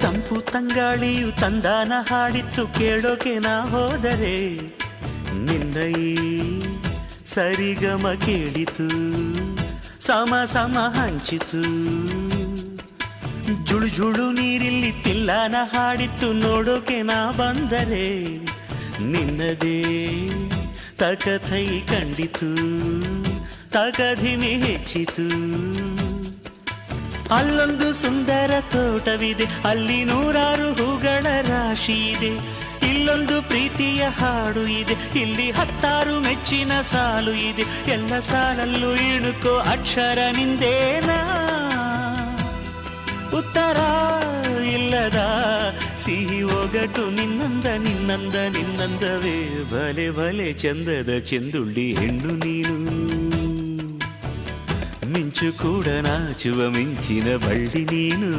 ತಂಪು ತಂಗಾಳಿಯು ತಂದಾನ ಹಾಡಿತ್ತು ಕೇಳೋಕೆ ನಾ ಹೋದರೆ. ನಿನ್ನ ಸರಿಗಮ ಕೇಳಿತು, ಸಮ ಸಮ ಹಂಚಿತು. ಜುಳು ಜುಳು ನೀರಿಲ್ಲಿ ತಿಲ್ಲಾನ ಹಾಡಿತ್ತು ನೋಡೋಕೆ ನಾ ಬಂದರೆ. ನಿನ್ನದೇ ತಕಥೈ ಕಂಡಿತು ತಕಧಿಮಿ ಹೆಚ್ಚಿತು. ಅಲ್ಲೊಂದು ಸುಂದರ ತೋಟವಿದೆ, ಅಲ್ಲಿ ನೂರಾರು ಹೂಗಳ ರಾಶಿ ಇದೆ. ಇಲ್ಲೊಂದು ಪ್ರೀತಿಯ ಹಾಡು ಇದೆ, ಇಲ್ಲಿ ಹತ್ತಾರು ಮೆಚ್ಚಿನ ಸಾಲು ಇದೆ. ಎಲ್ಲ ಸಾಲಲ್ಲೂ ಇಣುಕೋ ಅಕ್ಷರ ನಿಂದೇನಾ? ಉತ್ತರ ಇಲ್ಲದ ಸಿಹಿ ಒಗಟು ನಿನ್ನಂದ ನಿನ್ನಂದ, ನಿನ್ನಂದವೇ. ಬಲೆ ಬಲೆ ಚಂದದ ಚೆಂದುಳ್ಳಿ ಹೆಣ್ಣು ನೀನು. జీవించు కూడా నా చువమించిన బళ్ళి నేను.